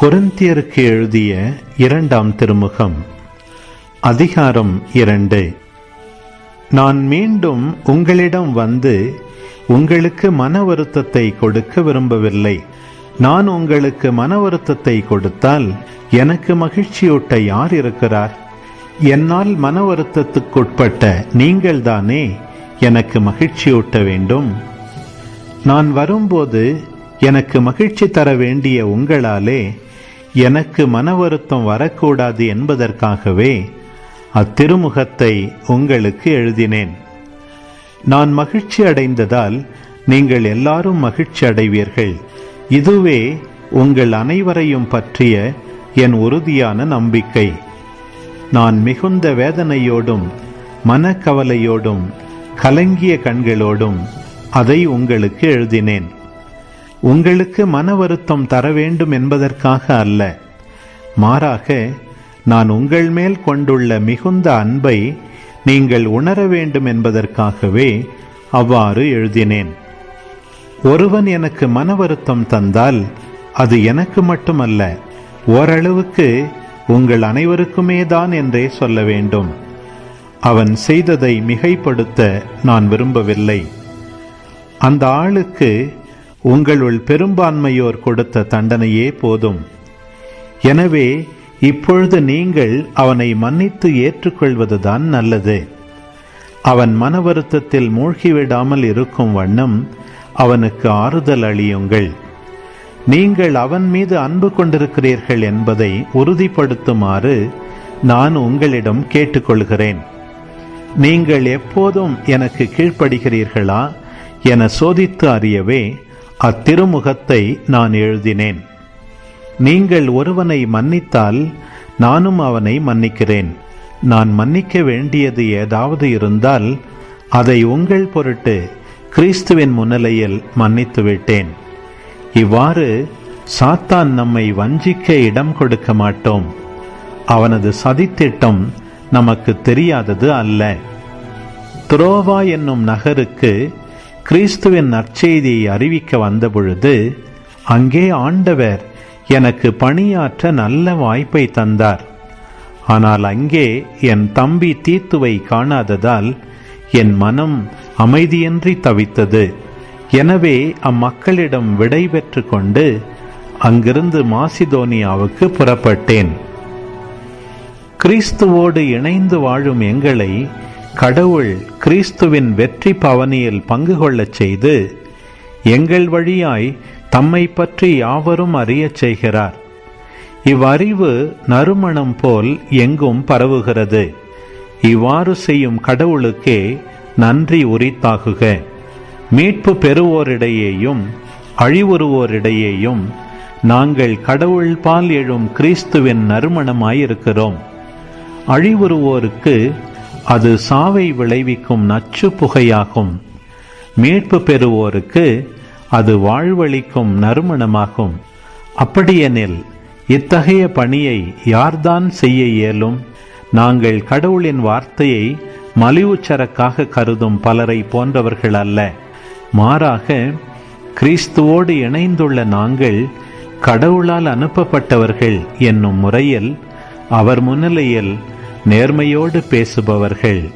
கொரிந்தியருக்கு எழுதிய இரண்டாம் திருமுகம் அதிகாரம் இரண்டு. நான் மீண்டும் உங்களிடம் வந்து உங்களுக்கு மன வருத்தத்தை கொடுக்க விரும்பவில்லை. நான் உங்களுக்கு மன வருத்தத்தை கொடுத்தால் எனக்கு மகிழ்ச்சியூட்ட யார் இருக்கிறார்? என்னால் மன வருத்தத்துக்குட்பட்ட நீங்கள்தானே எனக்கு மகிழ்ச்சியூட்ட வேண்டும்? நான் வரும்போது எனக்கு மகிழ்ச்சி தர வேண்டிய உங்களாலே எனக்கு மன வருத்தம் வரக்கூடாது என்பதற்காகவே அத்திருமுகத்தை உங்களுக்கு எழுதினேன். நான் மகிழ்ச்சி அடைந்ததால் நீங்கள் எல்லாரும் மகிழ்ச்சி அடைவீர்கள். இதுவே உங்கள் அனைவரையும் பற்றிய என் உறுதியான நம்பிக்கை. நான் மிகுந்த வேதனையோடும் மனக்கவலையோடும் கலங்கிய கண்களோடும் அதை உங்களுக்கு எழுதினேன். உங்களுக்கு மன வருத்தம் தர வேண்டும் என்பதற்காக அல்ல. மாறாக நான் உங்கள் மேல் கொண்டுள்ள மிகுந்த அன்பை நீங்கள் உணர வேண்டும் என்பதற்காகவே அவ்வாறு எழுதினேன். ஒருவன் எனக்கு மன வருத்தம் தந்தால் அது எனக்கு மட்டுமல்ல ஓரளவுக்கு உங்கள் அனைவருக்குமே தான் என்றே சொல்ல வேண்டும். அவன் செய்ததை மிகைப்படுத்த நான் விரும்பவில்லை. அந்த ஆளுக்கு உங்களுள் பெரும்பான்மையோர் கொடுத்த தண்டனையே போதும். எனவே இப்பொழுது நீங்கள் அவனை மன்னித்து ஏற்றுக்கொள்வதுதான் நல்லது. அவன் மன வருத்தத்தில் மூழ்கிவிடாமல் இருக்கும் வண்ணம் அவனுக்கு ஆறுதல் அளியுங்கள். நீங்கள் அவன் மீது அன்பு கொண்டிருக்கிறீர்கள் என்பதை உறுதிப்படுத்துமாறு நான் உங்களிடம் கேட்டுக்கொள்கிறேன். நீங்கள் எப்போதும் எனக்கு கீழ்ப்படுகிறீர்களா என சோதித்து அறியவே அத்திருமுகத்தை நான் எழுதினேன். நீங்கள் ஒருவனை மன்னித்தால் நானும் அவனை மன்னிக்கிறேன். நான் மன்னிக்க வேண்டியது ஏதாவது இருந்தால் அதை உங்கள் பொருட்டு கிறிஸ்துவின் முன்னிலையில் மன்னித்து விட்டேன். இவ்வாறு சாத்தான் நம்மை வஞ்சிக்க இடம் கொடுக்க மாட்டோம். அவனது சதித்திட்டம் நமக்கு தெரியாதது அல்ல. துரோவா என்னும் நகருக்கு கிறிஸ்துவின் நற்செய்தியை அறிவிக்க வந்தபொழுது அங்கே ஆண்டவர் எனக்கு பணியாற்ற நல்ல வாய்ப்பை தந்தார். ஆனால் அங்கே என் தம்பி தீத்துவை காணாததால் என் மனம் அமைதியின்றி தவித்தது. எனவே அம்மக்களிடம் விடை பெற்று கொண்டு அங்கிருந்து மாசிதோனியாவுக்கு புறப்பட்டேன். கிறிஸ்துவோடு இணைந்து வாழும் எங்களை கடவுள் கிறிஸ்துவின் வெற்றி பவனியில் பங்கு கொள்ளச் செய்து எங்கள் வழியாய் தம்மை பற்றி யாவரும் அறியச் செய்கிறார். இவ்வறிவு நறுமணம் போல் எங்கும் பரவுகிறது. இவ்வாறு செய்யும் கடவுளுக்கே நன்றி உரித்தாகுக. மீட்பு பெறுவோரிடையேயும் அழிவுறுவோரிடையேயும் நாங்கள் கடவுள் பால் எழும் கிறிஸ்துவின் நறுமணமாயிருக்கிறோம். அழிவுறுவோருக்கு அது சாவை விளைவிக்கும் நச்சு புகையாகும். மீட்பு பெறுவோருக்கு அது வாழ்வளிக்கும் நறுமணமாகும். அப்படியெனில் இத்தகைய பணியை யார்தான் செய்ய இயலும்? நாங்கள் கடவுளின் வார்த்தையை மலிவுச்சரக்காக கருதும் பலரை போன்றவர்கள் அல்ல. மாறாக கிறிஸ்துவோடு இணைந்துள்ள நாங்கள் கடவுளால் அனுப்பப்பட்டவர்கள் என்னும் முறையில் அவர் முன்னிலையில் நேர்மையோடு பேசுபவர்கள்.